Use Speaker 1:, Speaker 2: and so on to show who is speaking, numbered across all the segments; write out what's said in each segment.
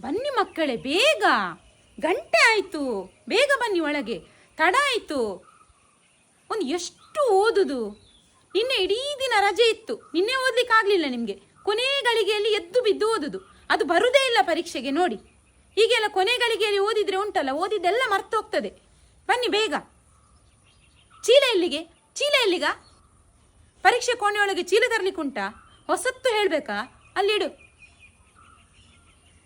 Speaker 1: ಬನ್ನಿ ಮಕ್ಕಳೇ, ಬೇಗ. ಗಂಟೆ ಆಯಿತು. ಬೇಗ ಬನ್ನಿ ಒಳಗೆ. ತಡ ಆಯಿತು. ಒಂದು ಎಷ್ಟು ಓದುದು. ನಿನ್ನೆ ಇಡೀ ದಿನ ರಜೆ ಇತ್ತು. ನಿನ್ನೆ ಓದ್ಲಿಕ್ಕೆ ಆಗ್ಲಿಲ್ಲ ನಿಮಗೆ. ಕೊನೆ ಗಳಿಗೆಯಲ್ಲಿ ಎದ್ದು ಬಿದ್ದು ಓದುದು. ಅದು ಬರುದೇ ಇಲ್ಲ ಪರೀಕ್ಷೆಗೆ, ನೋಡಿ. ಹೀಗೆಲ್ಲ ಕೊನೆ ಗಳಿಗೆಯಲ್ಲಿ ಓದಿದ್ರೆ ಉಂಟಲ್ಲ, ಓದಿದ್ದೆಲ್ಲ ಮರ್ತೋಗ್ತದೆ. ಬನ್ನಿ ಬೇಗ. ಚೀಲ ಎಲ್ಲಿಗೆ? ಚೀಲ ಎಲ್ಲಿಗ? ಪರೀಕ್ಷೆ ಕೋಣೆಯೊಳಗೆ ಚೀಲ ತರಲಿಕ್ಕುಂಟಾ? ಹೊಸತ್ತು ಹೇಳಬೇಕಾ? ಅಲ್ಲಿಡು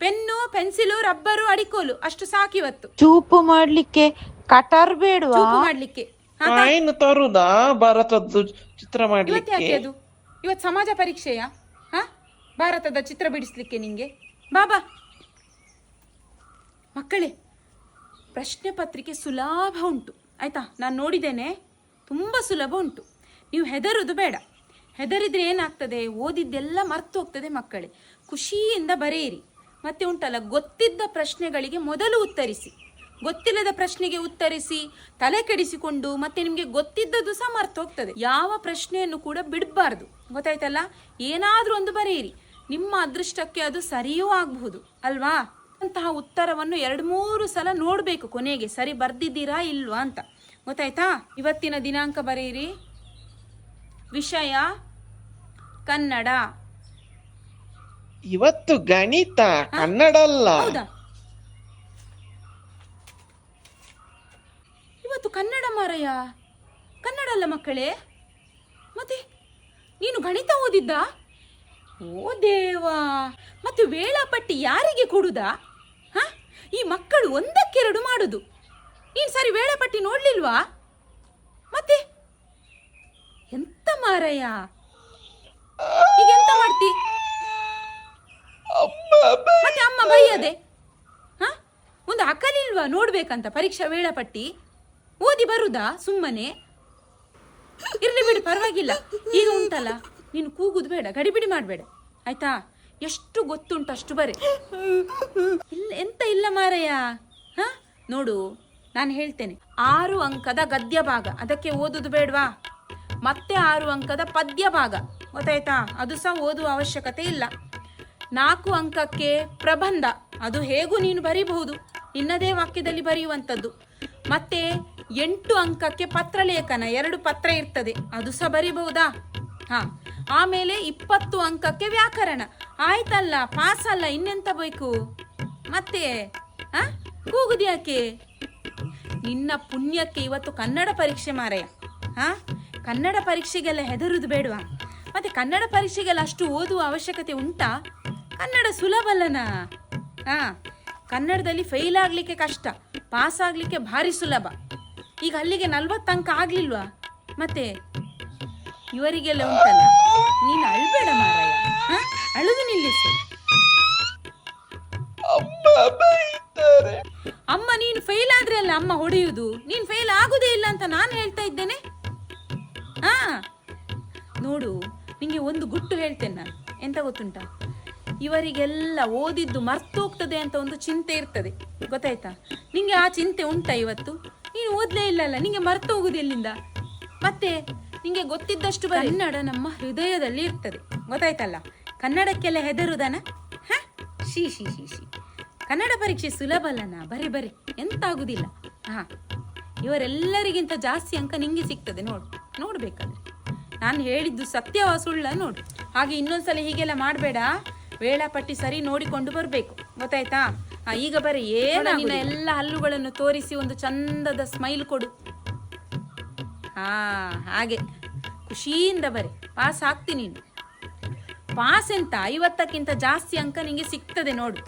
Speaker 1: ಪೆನ್ನು ಪೆನ್ಸಿಲು ರಬ್ಬರು ಅಡಿಕೋಲು. ಅಷ್ಟು ಸಾಕಿವತ್ತು
Speaker 2: ಚೂಪು ಮಾಡ್ಲಿಕ್ಕೆ ಕಟರ್ ಬೇಡವಾ?
Speaker 1: ಚೂಪು ಮಾಡ್ಲಿಕ್ಕೆ. ಹಾ, ತಾ-
Speaker 3: ಆಯ್ನು ತರುದಾ? ಭಾರತದ್ದು ಚಿತ್ರ
Speaker 1: ಇವತ್ತು
Speaker 3: ಮಾಡ್ಲಿಕ್ಕೆ?
Speaker 1: ಯಾಕೆ ಅದು? ಇವತ್ತು ಸಮಾಜ ಪರೀಕ್ಷೆಯಾ? ಹಾ? ಭಾರತದ ಚಿತ್ರ ಬಿಡಿಸ್ಲಿಕ್ಕೆ ನಿಂಗೆ? ಬಾಬಾ! ಮಕ್ಕಳೇ ಪ್ರಶ್ನೆ ಪತ್ರಿಕೆ ಸುಲಭ ಉಂಟು. ಆಯ್ತಾ? ನಾನು ನೋಡಿದ್ದೇನೆ. ತುಂಬ ಸುಲಭ ಉಂಟು. ನೀವು ಹೆದರುದು ಬೇಡ. ಹೆದರಿದ್ರೆ ಏನಾಗ್ತದೆ? ಓದಿದ್ದೆಲ್ಲ ಮರ್ತು ಹೋಗ್ತದೆ ಮಕ್ಕಳೇ. ಖುಷಿಯಿಂದ ಬರೆಯಿರಿ. ಮತ್ತೆ ಉಂಟಲ್ಲ, ಗೊತ್ತಿದ್ದ ಪ್ರಶ್ನೆಗಳಿಗೆ ಮೊದಲು ಉತ್ತರಿಸಿ. ಗೊತ್ತಿಲ್ಲದ ಪ್ರಶ್ನೆಗೆ ಉತ್ತರಿಸಿ, ತಲೆ ಕೆಡಿಸಿಕೊಂಡು ಮತ್ತೆ ನಿಮಗೆ ಗೊತ್ತಿದ್ದದ್ದು ಸಹ ಮರ್ತು ಹೋಗ್ತದೆ. ಯಾವ ಪ್ರಶ್ನೆಯನ್ನು ಕೂಡ ಬಿಡಬಾರ್ದು. ಗೊತ್ತಾಯ್ತಲ್ಲ? ಏನಾದರೂ ಒಂದು ಬರೆಯಿರಿ. ನಿಮ್ಮ ಅದೃಷ್ಟಕ್ಕೆ ಅದು ಸರಿಯೂ ಆಗಬಹುದು, ಅಲ್ವಾ? ಅಂತಹ ಉತ್ತರವನ್ನು ಎರಡು ಮೂರು ಸಲ ನೋಡಬೇಕು ಕೊನೆಗೆ, ಸರಿ ಬರ್ದಿದ್ದೀರಾ ಇಲ್ವಾ ಅಂತ. ಗೊತ್ತಾಯ್ತಾ? ಇವತ್ತಿನ ದಿನಾಂಕ ಬರೆಯಿರಿ. ವಿಷಯ ಕನ್ನಡ.
Speaker 3: ಇವತ್ತು ಗಣಿತ ಕನ್ನಡ ಅಲ್ಲ
Speaker 1: ಹೌದಾ? ಇವತ್ತು ಕನ್ನಡ ಮಾರಯ್ಯ? ಕನ್ನಡ ಅಲ್ಲ ಮಕ್ಕಳೇ? ಮತ್ತೆ ನೀನು ಗಣಿತ ಓದಿದ್ದ? ಓ ದೇವಾ ಮತ್ತೆ ವೇಳಾಪಟ್ಟಿ ಯಾರಿಗೆ ಕೊಡುದಾ? ಹ? ಈ ಮಕ್ಕಳು ಒಂದಕ್ಕೆರಡು ಮಾಡುದು. ನೀನು ಸರಿ ವೇಳಾಪಟ್ಟಿ ನೋಡ್ಲಿಲ್ವಾ? ಮತ್ತೆ ಎಂತ ಮಾರಯ್ಯ? ಈಗ ಎಂತ ಮಾಡ್ತಿ ಮತ್ತೆ ಹಾ ಹ? ಒಂದು ಅಕಲಿಲ್ವಾ ನೋಡ್ಬೇಕಂತ ಪರೀಕ್ಷಾ ವೇಳಾಪಟ್ಟಿ? ಓದಿ ಬರುದಾ ಸುಮ್ಮನೆ? ಇರ್ಲಿ ಬಿಡು, ಪರವಾಗಿಲ್ಲ. ಈಗ ಉಂಟಲ್ಲ. ನೀನು ಕೂಗುದು ಬೇಡ, ಗಡಿಬಿಡಿ ಮಾಡಬೇಡ. ಆಯ್ತಾ? ಎಷ್ಟು ಗೊತ್ತುಂಟು ಅಷ್ಟು ಬರೆ. ಇಲ್ಲ, ಎಂತ ಇಲ್ಲ ಮಾರಯ್ಯ? ಹಾ? ನೋಡು, ನಾನು ಹೇಳ್ತೇನೆ. ಆರು ಅಂಕದ ಗದ್ಯ ಭಾಗ. ಅದಕ್ಕೆ ಓದುದು ಬೇಡವಾ? ಮತ್ತೆ ಆರು ಅಂಕದ ಪದ್ಯ ಭಾಗ. ಗೊತ್ತಾಯ್ತಾ? ಅದು ಸಹ ಓದುವ ಅವಶ್ಯಕತೆ ಇಲ್ಲ. ನಾಲ್ಕು ಅಂಕಕ್ಕೆ ಪ್ರಬಂಧ. ಅದು ಹೇಗೂ ನೀನು ಬರೀಬಹುದು. ನಿನ್ನದೇ ವಾಕ್ಯದಲ್ಲಿ ಬರೆಯುವಂಥದ್ದು. ಮತ್ತೆ ಎಂಟು ಅಂಕಕ್ಕೆ ಪತ್ರಲೇಖನ, ಎರಡು ಪತ್ರ ಇರ್ತದೆ. ಅದು ಸಹ ಬರೀಬಹುದಾ? ಹಾ. ಆಮೇಲೆ ಇಪ್ಪತ್ತು ಅಂಕಕ್ಕೆ ವ್ಯಾಕರಣ. ಆಯ್ತಲ್ಲ ಪಾಸ್ ಅಲ್ಲ ಇನ್ನೆಂತ ಬೇಕು? ಮತ್ತೆ, ಆ? ಕೂಗುದು ಯಾಕೆ? ನಿನ್ನ ಪುಣ್ಯಕ್ಕೆ ಇವತ್ತು ಕನ್ನಡ ಪರೀಕ್ಷೆ ಮಾರಯ್ಯ. ಹಾ ಕನ್ನಡ ಪರೀಕ್ಷೆಗೆಲ್ಲ ಹೆದರುದು ಬೇಡವಾ? ಮತ್ತೆ ಕನ್ನಡ ಪರೀಕ್ಷೆಗೆಲ್ಲ ಅಷ್ಟು ಓದುವ ಅವಶ್ಯಕತೆ ಉಂಟಾ? ಕನ್ನಡ ಸುಲಭ ಅಲ್ಲನಾ? ಹಾ ಕನ್ನಡದಲ್ಲಿ ಫೇಲ್ ಆಗಲಿಕ್ಕೆ ಕಷ್ಟ ಪಾಸ್ ಆಗ್ಲಿಕ್ಕೆ ಭಾರಿ ಸುಲಭ. ಈಗ ಅಲ್ಲಿಗೆ ನಲ್ವತ್ತು ಅಂಕ ಆಗ್ಲಿಲ್ವಾ? ಮತ್ತೆ ಇವರಿಗೆಲ್ಲ ಉಂಟಲ್ಲ ನೀನು ಅಳ್ಬೇಡ ಮಾರಾಯ. ಹಾ ಅಳುದು ನಿಲ್ಲಿಸು.
Speaker 3: ಅಮ್ಮ
Speaker 1: ನೀನು ಫೇಲ್ ಆದ್ರೆ ಅಲ್ಲ ಅಮ್ಮ ಹೊಡೆಯುವುದು ನೀನು ಫೇಲ್ ಆಗುದೇ ಇಲ್ಲ ಅಂತ ನಾನು ಹೇಳ್ತಾ ಇದ್ದೇನೆ. ಹಾ ನೋಡು ನಿಂಗೆ ಒಂದು ಗುಟ್ಟು ಹೇಳ್ತೇನೆ ನಾನು. ಎಂತ ಗೊತ್ತುಂಟಾ? ಇವರಿಗೆಲ್ಲ ಓದಿದ್ದು ಮರ್ತೋಗ್ತದೆ ಅಂತ ಒಂದು ಚಿಂತೆ ಇರ್ತದೆ. ಗೊತ್ತಾಯ್ತಾ? ನಿಂಗೆ ಆ ಚಿಂತೆ ಉಂಟಾ ಇವತ್ತು? ನೀನು ಓದ್ಲೇ ಇಲ್ಲಲ್ಲ, ನಿಂಗೆ ಮರ್ತು ಹೋಗುದು ಎಲ್ಲಿಂದ? ಮತ್ತೆ ನಿಂಗೆ ಗೊತ್ತಿದ್ದಷ್ಟು ಬರೀ ಕನ್ನಡ ನಮ್ಮ ಹೃದಯದಲ್ಲಿ ಇರ್ತದೆ. ಗೊತ್ತಾಯ್ತಲ್ಲ? ಕನ್ನಡಕ್ಕೆಲ್ಲ ಹೆದರುದನ? ಹ? ಶೀ ಶಿ ಶಿ ಶಿ ಕನ್ನಡ ಪರೀಕ್ಷೆ ಸುಲಭ ಅಲ್ಲನಾ ಬರೀ ಬರೀ. ಎಂತ ಆಗುದಿಲ್ಲ ಹಾ. ಇವರೆಲ್ಲರಿಗಿಂತ ಜಾಸ್ತಿ ಅಂಕ ನಿಂಗೆ ಸಿಗ್ತದೆ ನೋಡು. ನೋಡ್ಬೇಕಾದ್ರೆ. ನಾನು ಹೇಳಿದ್ದು ಸತ್ಯವ ಸುಳ್ಳ ನೋಡು. ಹಾಗೆ ಇನ್ನೊಂದ್ಸಲ ಹೀಗೆಲ್ಲ ಮಾಡಬೇಡ. ವೇಳಾಪಟ್ಟಿ ಸರಿ ನೋಡಿಕೊಂಡು ಬರಬೇಕು. ಗೊತ್ತಾಯ್ತಾ? ಹಾ ಈಗ ಬರೀ ಏನ ನಿನ್ನ ಎಲ್ಲ ಹಲ್ಲುಗಳನ್ನು ತೋರಿಸಿ ಒಂದು ಚಂದದ ಸ್ಮೈಲ್ ಕೊಡು. ಹಾ ಹಾಗೆ. ಖುಷಿಯಿಂದ ಬರೆ. ಪಾಸ್ ಆಗ್ತೀನಿ ನೀನು. ಪಾಸ್ ಎಂತ? ಐವತ್ತಕ್ಕಿಂತ ಜಾಸ್ತಿ ಅಂಕ ನಿಂಗೆ ಸಿಗ್ತದೆ ನೋಡು.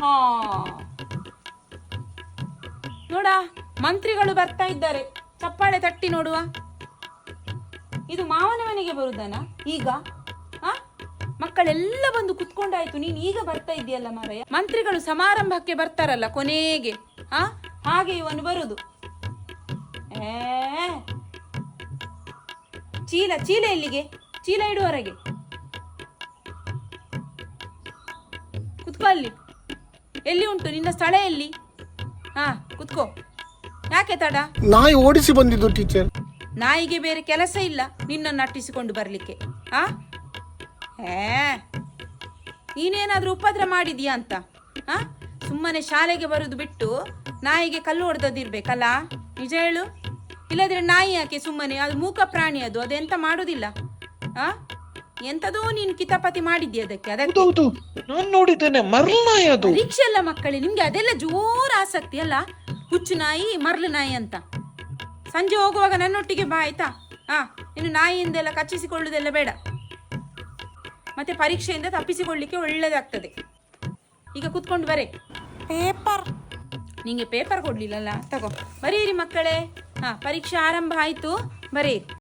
Speaker 1: ಹಾ. ನೋಡ ಮಂತ್ರಿಗಳು ಬರ್ತಾ ಇದ್ದಾರೆ. ಚಪ್ಪಾಳೆ ತಟ್ಟಿ ನೋಡುವ. ಇದು ಮಾವನ ಮನೆಗೆ ಬರುದನ? ಈಗ? ಮಕ್ಕಳೆಲ್ಲ ಬಂದು ಕುತ್ಕೊಂಡಾಯ್ತು. ನೀನು ಈಗ ಬರ್ತಾ ಇದೆಯಲ್ಲ ಮಾರಯ್ಯ? ಮಂತ್ರಿಗಳು ಸಮಾರಂಭಕ್ಕೆ ಬರ್ತಾರಲ್ಲ ಕೊನೆಗೆ. ಆ ಹಾಗೆ ಇವನು ಬರುದು. ಏ ಚೀಲ ಚೀಲ ಎಲ್ಲಿಗೆ? ಚೀಲ ಇಡುವವರೆಗೆ. ಕುತ್ಕೋ ಅಲ್ಲಿ. ಎಲ್ಲಿ ಉಂಟು? ನಿನ್ನ ಸ್ಥಳ ಎಲ್ಲಿ? ಹಾ ಕುತ್ಕೋ. ಯಾಕೆ ತಡ?
Speaker 4: ನಾಯಿ ಓಡಿಸಿ ಬಂದಿದ್ದು ಟೀಚರ್.
Speaker 1: ನಾಯಿಗೆ ಬೇರೆ ಕೆಲಸ ಇಲ್ಲ. ನಿನ್ನನ್ನು ಅಟ್ಟಿಸಿಕೊಂಡು ಬರಲಿಕ್ಕೆ. ಆ ಹೇ ನೀನೇನಾದ್ರೂ ಉಪದ್ರ ಮಾಡಿದ್ಯಾ ಅಂತ? ಹಾ ಸುಮ್ಮನೆ ಶಾಲೆಗೆ ಬರುದು ಬಿಟ್ಟು ನಾಯಿಗೆ ಕಲ್ಲು ಹೊಡೆದದಿರ್ಬೇಕಲ್ಲ ನಿಜ ಹೇಳು. ಇಲ್ಲದ್ರೆ ನಾಯಿ ಯಾಕೆ ಸುಮ್ಮನೆ? ಅದು ಮೂಕ ಪ್ರಾಣಿ ಅದು ಅದೆಂತ ಮಾಡುದಿಲ್ಲ? ಆ? ಎಂತದೋ ನೀನು ಕಿತಾಪತಿ ಮಾಡಿದ್ಯಾ ಅದಕ್ಕೆ ಅದಕ್ಕೆ?
Speaker 3: ಹೌದೌದು ನಾನ್ ನೋಡಿದ್ದೇನೆ ಮರ್ನಾಯಿ ಅದು.
Speaker 1: ಪರೀಕ್ಷೆ ಅಲ್ಲ ಮಕ್ಕಳೇ ನಿಮ್ಗೆ ಅದೆಲ್ಲ ಜೋರ್ ಆಸಕ್ತಿ ಅಲ್ಲ? ಹುಚ್ಚು ನಾಯಿ ಮರ್ಲು ನಾಯಿ ಅಂತ. ಸಂಜೆ ಹೋಗುವಾಗ ನನ್ನೊಟ್ಟಿಗೆ ಬಾ ಆಯ್ತಾ? ಹಾ ಇನ್ನು ನಾಯಿಯಿಂದೆಲ್ಲ ಕಚ್ಚಿಸಿಕೊಳ್ಳುವುದೆಲ್ಲ ಬೇಡ. ಮತ್ತೆ ಪರೀಕ್ಷೆಯಿಂದ ತಪ್ಪಿಸಿಕೊಳ್ಳಿಕ್ಕೆ ಒಳ್ಳೇದಾಗ್ತದೆ. ಈಗ ಕುತ್ಕೊಂಡು ಬರೆ.
Speaker 2: ಪೇಪರ್.
Speaker 1: ನಿಂಗೆ ಪೇಪರ್ ಕೊಡ್ಲಿಲ್ಲಲ್ಲ? ತಗೋ. ಬರೀರಿ ಮಕ್ಕಳೇ. ಹಾಂ ಪರೀಕ್ಷೆ ಆರಂಭ ಆಯ್ತು. ಬರೀರಿ